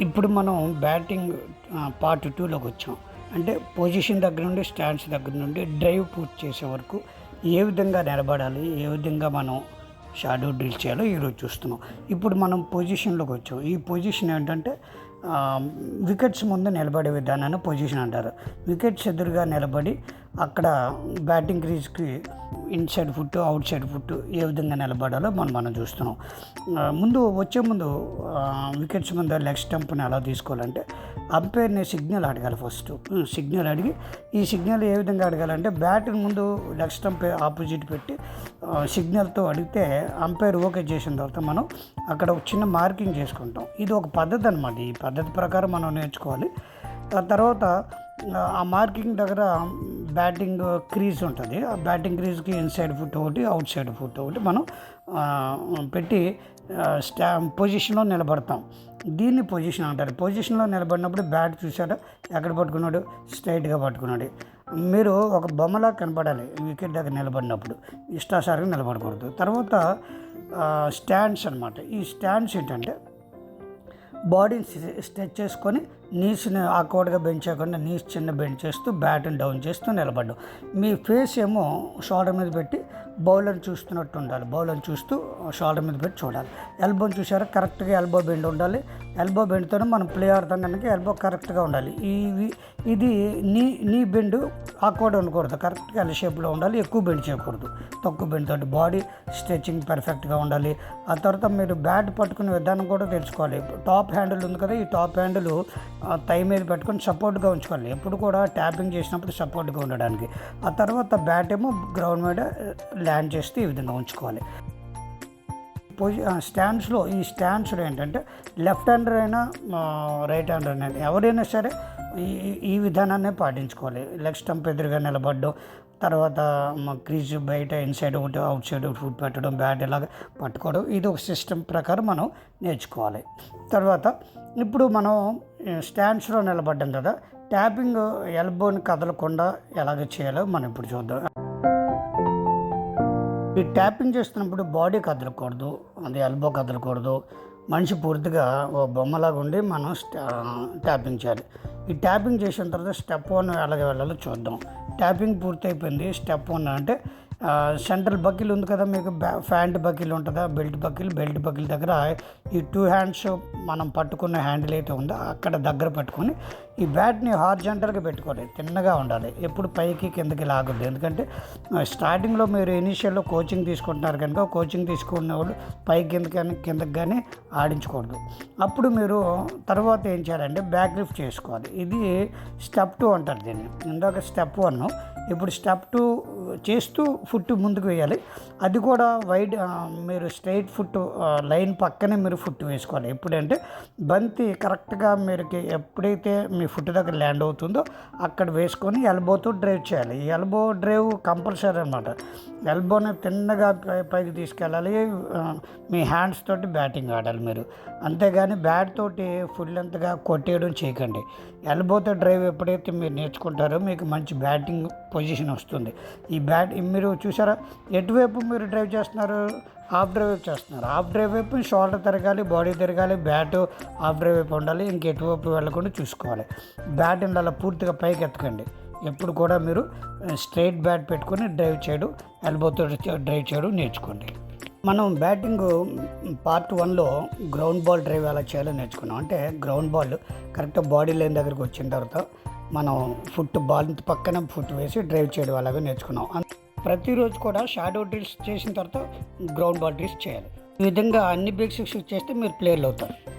ఇప్పుడు మనం batting part టూలోకి వచ్చాం. అంటే పొజిషన్ దగ్గర నుండి స్టాండ్స్ దగ్గర నుండి డ్రైవ్ పూర్తి చేసే వరకు ఏ విధంగా నిలబడాలి ఏ విధంగా మనం షాడో డ్రిల్ చేయాలో ఈరోజు చూస్తున్నాం. ఇప్పుడు మనం పొజిషన్లోకి వచ్చాం. ఈ పొజిషన్ ఏంటంటే వికెట్స్ ముందు నిలబడే విధానాన్ని పొజిషన్ అంటారు. వికెట్స్ ఎదురుగా నిలబడి అక్కడ బ్యాటింగ్ క్రీజ్కి inside foot outside foot ఏ విధంగా నిలబడాలో మనం మనం చూస్తున్నాం. ముందు వచ్చే ముందు వికెట్స్ ముందు లెగ్ స్టంప్ని ఎలా తీసుకోవాలంటే అంపైర్ని సిగ్నల్ అడగాలి ఫస్ట్. సిగ్నల్ అడిగి ఈ సిగ్నల్ ఏ విధంగా అడగాలంటే బ్యాటింగ్ ముందు లెగ్ స్టంప్ ఆపోజిట్ పెట్టి సిగ్నల్తో అడిగితే అంపైర్ ఓకే చేసిన తర్వాత మనం అక్కడ ఒక చిన్న మార్కింగ్ చేసుకుంటాం. ఇది ఒక పద్ధతి అనమాట ఈ పద్ధతి ప్రకారం మనం నేర్చుకోవాలి. ఆ తర్వాత ఆ, మార్కింగ్ దగ్గర బ్యాటింగ్ క్రీజ్ ఉంటుంది. ఆ బ్యాటింగ్ క్రీజ్కి ఇన్సైడ్ ఫుట్ ఒకటి అవుట్ సైడ్ ఫుట్ ఒకటి మనం పెట్టి స్టా పొజిషన్లో నిలబడతాం. దీన్ని పొజిషన్ అంటారు. పొజిషన్లో నిలబడినప్పుడు బ్యాట్ చూసారా ఎక్కడ పట్టుకున్నాడు? స్ట్రైట్గా పట్టుకున్నాడు. మీరు ఒక బొమ్మలా కనపడాలి. వికెట్ దగ్గర నిలబడినప్పుడు. ఇష్టాసారిగా నిలబడకూడదు. తర్వాత స్టాండ్స్ అన్నమాట. ఈ స్టాండ్స్ ఏంటంటే బాడీని స్ట్రెచ్ చేసుకొని నీస్ని ఆక్వర్డ్గా బెంచ్ చేయకుండా నీస్ చిన్న బెంచ్ చేస్తూ బ్యాట్ని డౌన్ చేస్తూ నిలబడ్డం. మీ ఫేస్ ఏమో షోల్డర్ మీద పెట్టి బౌలర్ని చూస్తున్నట్టు ఉండాలి. బౌలర్ని చూస్తూ షోల్డర్ మీద పెట్టి చూడాలి. ఎల్బోని చూసారా కరెక్ట్గా ఎల్బో బెండ్ ఉండాలి. ఎల్బో బెండ్తోనే మనం ప్లే ఆడతాం కనుక ఎల్బో కరెక్ట్గా ఉండాలి. ఈ ఇది నీ నీ బెండ్ ఆక్వర్డ్ ఉండకూడదు. కరెక్ట్గా ఎల్ షేప్లో ఉండాలి. ఎక్కువ బెండ్ చేయకూడదు. తక్కువ బెండ్ తోటి బాడీ స్ట్రెచింగ్ పర్ఫెక్ట్గా ఉండాలి. ఆ తర్వాత మీరు బ్యాట్ పట్టుకునే విధానం కూడా తెలుసుకోవాలి. టాప్ హ్యాండిల్ ఉంది కదా ఈ టాప్ హ్యాండిల్ తై మీద పెట్టుకొని సపోర్ట్గా ఉంచుకోవాలి. ఎప్పుడు కూడా ట్యాపింగ్ చేసినప్పుడు సపోర్ట్గా ఉండడానికి. ఆ తర్వాత బ్యాట్ ఏమో గ్రౌండ్ మీద ల్యాండ్ చేస్తే ఈ విధంగా ఉంచుకోవాలి. పొజి స్టాండ్స్లో ఈ స్టాండ్స్లో ఏంటంటే లెఫ్ట్ హ్యాండర్ అయినా రైట్ హ్యాండర్ అయినా ఎవరైనా సరే ఈ ఈ విధానాన్ని పాటించుకోవాలి. లెగ్ స్టంప్ ఎదురుగా నిలబడడం తర్వాత క్రీజ్ బయట ఇన్సైడ్ ఒకటి అవుట్ సైడ్ ఒకటి ఫుట్ పెట్టడం బ్యాట్ ఇలాగ పట్టుకోవడం ఇది ఒక సిస్టమ్ ప్రకారం మనం నేర్చుకోవాలి. తర్వాత ఇప్పుడు మనం స్టాండ్స్లో నిలబడ్డాం కదా ట్యాపింగ్ ఎల్బోని కదలకుండా ఎలాగ చేయాలో మనం ఇప్పుడు చూద్దాం. ఈ ట్యాపింగ్ చేస్తున్నప్పుడు బాడీ కదలకూడదు. అది ఎల్బో కదలకూడదు. మనిషి పూర్తిగా ఓ బొమ్మలాగా ఉండి మనం స్టా- ట్యాపింగ్ చేయాలి. ఈ ట్యాపింగ్ చేసిన తర్వాత స్టెప్ వన్ ఎలాగ వెళ్ళాలో చూద్దాం. ట్యాపింగ్ పూర్తయిపోయింది. స్టెప్ వన్ అంటే సెంట్రల్ బకిల్ ఉంది కదా మీకు బ్యా ఫ్యాంట్ బకిల్ ఉంటుందా? బెల్ట్ బకిల్ బెల్ట్ బకిల్ దగ్గర ఈ టూ హ్యాండ్స్ మనం పట్టుకున్న హ్యాండిల్ అయితే ఉందో అక్కడ దగ్గర పట్టుకొని ఈ బ్యాట్ని హార్జెంటల్గా పెట్టుకోండి తిన్నగా ఉండాలి. ఎప్పుడు పైకి కిందకి లాగొద్దు. ఎందుకంటే స్టార్టింగ్లో మీరు ఇనీషియల్లో కోచింగ్ తీసుకుంటున్నారు కనుక కోచింగ్ తీసుకున్న వాళ్ళు పైకి కిందకి కానీ కిందకి కానీ ఆడించకూడదు. అప్పుడు మీరు తర్వాత ఏం చేయాలంటే బ్యాక్ లిఫ్ట్ చేసుకోవాలి. ఇది స్టెప్ టూ అంటారు దీన్ని. ఇందాక స్టెప్ వన్ ఇప్పుడు స్టెప్ టూ చేస్తూ ఫుట్ ముందుకు వేయాలి. అది కూడా వైడ్ మీరు స్ట్రైట్ ఫుట్ లైన్ పక్కనే మీరు ఫుట్ వేసుకోవాలి. ఎప్పుడంటే బంతి కరెక్ట్గా మీరు ఎప్పుడైతే మీ ఫుట్ దగ్గర ల్యాండ్ అవుతుందో అక్కడ వేసుకొని ఎల్బోతో డ్రైవ్ చేయాలి. ఎల్బో డ్రైవ్ కంపల్సరీ అనమాట ఎల్బోని తిన్నగా పై- పైకి తీసుకెళ్ళాలి. మీ హ్యాండ్స్ తోటి బ్యాటింగ్ ఆడాలి మీరు. అంతేగాని బ్యాట్ తోటి ఫుల్ ఎంతగా కొట్టేయడం చేయకండి. ఎల్బోతో డ్రైవ్ ఎప్పుడైతే మీరు నేర్చుకుంటారో మీకు మంచి బ్యాటింగ్ పొజిషన్ వస్తుంది. ఈ బ్యాట్ మీరు చూసారా? ఎటువైపు మీరు డ్రైవ్ చేస్తున్నారు? హాఫ్ డ్రైవ్ వైపు చేస్తున్నారు. హాఫ్ డ్రైవ్ వైపు షోల్డర్ తిరగాలి బాడీ తిరగాలి బ్యాట్ హాఫ్ డ్రైవ్ వైపు ఉండాలి ఇంకెటువైపు వెళ్ళకుండా చూసుకోవాలి. బ్యాట్ ఉండాలి పూర్తిగా పైకి ఎత్తకండి. ఎప్పుడు కూడా మీరు స్ట్రైట్ బ్యాట్ పెట్టుకొని డ్రైవ్ చేయడం ఎల్బోతో డ్రైవ్ చేయడం నేర్చుకోండి. మనం బ్యాటింగ్ పార్ట్ వన్లో గ్రౌండ్ బాల్ డ్రైవ్ ఎలా చేయాలో నేర్చుకున్నాం. అంటే ground ball correct body line దగ్గరికి వచ్చిన తర్వాత మనం ఫుట్ బాల్ పక్కన ఫుట్ వేసి డ్రైవ్ చేయడం అలాగే నేర్చుకున్నాం. ప్రతిరోజు కూడా షాడో డ్రిల్స్ చేసిన తర్వాత గ్రౌండ్ బాల్ డ్రిల్స్ చేయాలి. ఈ విధంగా అన్ని బేసిక్స్ చేస్తే మీరు ప్లేయర్లు అవుతారు.